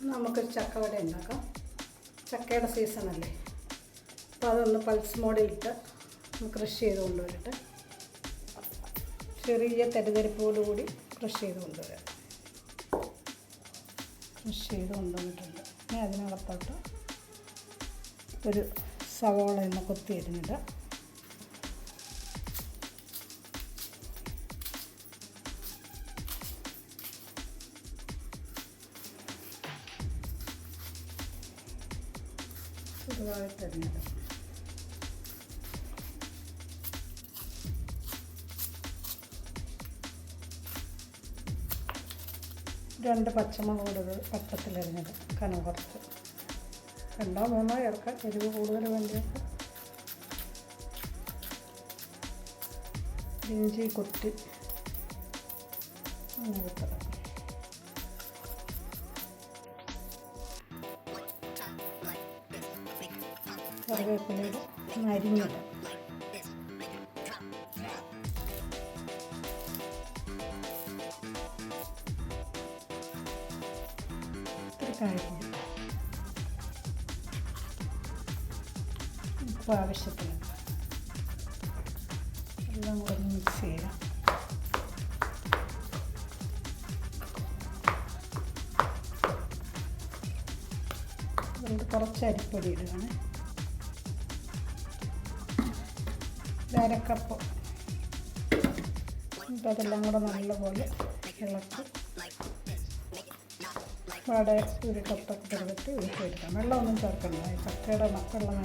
നമുക്ക് ചക്കവട ഉണ്ടാക്കാം. ചക്കയുടെ സീസണല്ലേ അപ്പോൾ അതൊന്ന് പൾസ് മോഡിലിട്ട് ക്രഷ് ചെയ്ത് കൊണ്ടുവരട്ടെ. ചെറിയ തെരഞ്ഞെടുപ്പോടുകൂടി ക്രഷ് ചെയ്ത് കൊണ്ടുവരാം. ക്രഷ് ചെയ്ത് കൊണ്ടുവന്നിട്ടുണ്ട്. ഇനി അതിനകത്തോട്ട് ഒരു സവോള എന്ന് കൊത്തി അരിഞ്ഞിടുക അരിഞ്ഞിടുക രണ്ട് പച്ചമുളക് കൂടെ പട്ടത്തിലരിഞ്ഞത് കനം കുറച്ച്. രണ്ടോ മൂന്നോ ചേർക്കാം. എരിവ് കൂടുതൽ വേണ്ടിയൊക്കെ ഇഞ്ചി കൊത്തി. അങ്ങനെ കറിവേപ്പിലയുടെ അരിഞ്ഞിടാം കായപ്പൊടി ആവശ്യത്തിന്. എല്ലാം കൂടെ മിക്സ് ചെയ്യാം. കുറച്ച് അരിപ്പൊടി ഇടുകയാണ്. അരക്കപ്പ്. എന്നിട്ട് അതെല്ലാം കൂടെ നല്ലപോലെ ഇളക്കി. വട ഒരു കപ്പൊക്കെ ചെറുതിട്ട് ഊറ്റിയെടുക്കാം വെള്ളമൊന്നും ചേർക്കണ്ട. ചക്കയുടെ മക്കളുള്ള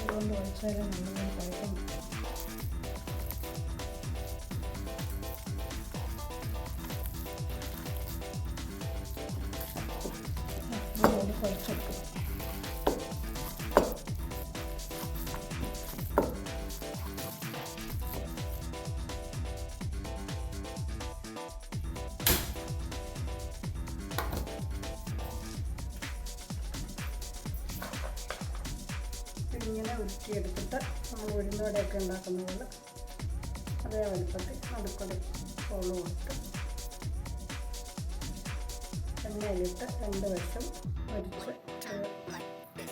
അതുകൊണ്ട് ഒഴിച്ചാലും നല്ലപോലെ ഇങ്ങനെ ഉരുട്ടിയെടുത്തിട്ട് നമ്മൾ ഉഴുന്നോടെയൊക്കെ ഉണ്ടാക്കുന്ന പോലെ അതേ വലുപ്പത്തിൽ നടുക്കൊരു കോളും ഇട്ട് എണ്ണയിലിട്ട് രണ്ട് വശം ഒരിച്ച്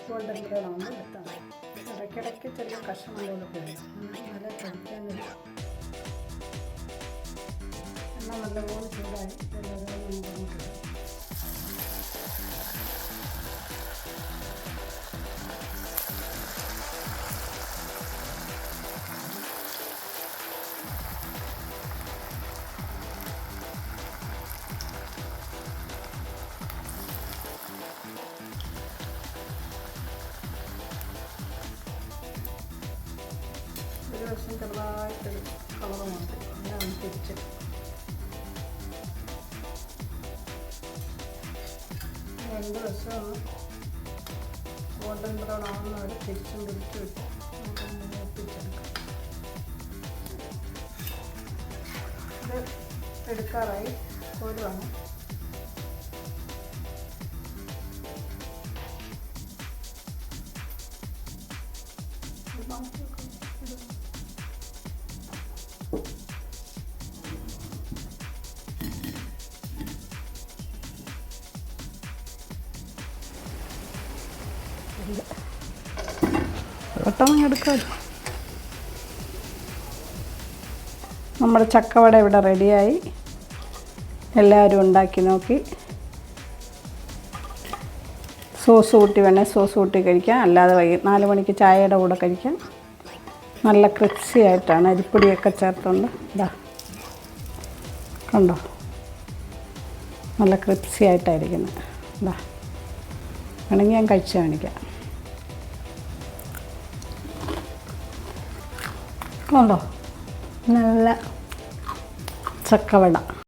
ഗോൾഡൻ ബ്രൗൺ ആകുമ്പോൾ എടുത്താൽ ഇടയ്ക്കിടയ്ക്ക് ചെറിയ കഷ്ണം പോലെ പോയി നല്ല കഴിക്കാനില്ല എണ്ണ നല്ലപോലെ ചൂടായി. വശം ചെറുതായിട്ടൊരു കളർ മാറ്റി. അതാണ് തിരിച്ച് രണ്ട് ദിവസം ഗോൾഡൻ ബ്രൗൺ ആവുന്ന വരെ തിരിച്ചും തിരിച്ചു വിട്ട് ഇത് എടുക്കാറായി. കോരുവാണ് Thank മാറ്റി. നമ്മുടെ ചക്കവട ഇവിടെ റെഡിയായി. എല്ലാവരും ഉണ്ടാക്കി നോക്കി. സോസ് കൂട്ടി വേണേൽ സോസ് കൂട്ടി കഴിക്കാം. അല്ലാതെ വൈകി നാല് മണിക്ക് ചായയുടെ കൂടെ കഴിക്കാം. നല്ല ക്രിസ്പി ആയിട്ടാണ് അരിപ്പൊടിയൊക്കെ ചേർത്തുകൊണ്ട് ഇതാ കണ്ടോ? നല്ല ക്രിപ്സി ആയിട്ടായിരിക്കുന്നത് ഇതാ വേണമെങ്കിൽ ഞാൻ കഴിച്ച് കാണിക്കാം. കണ്ടോ നല്ല ചക്കവട.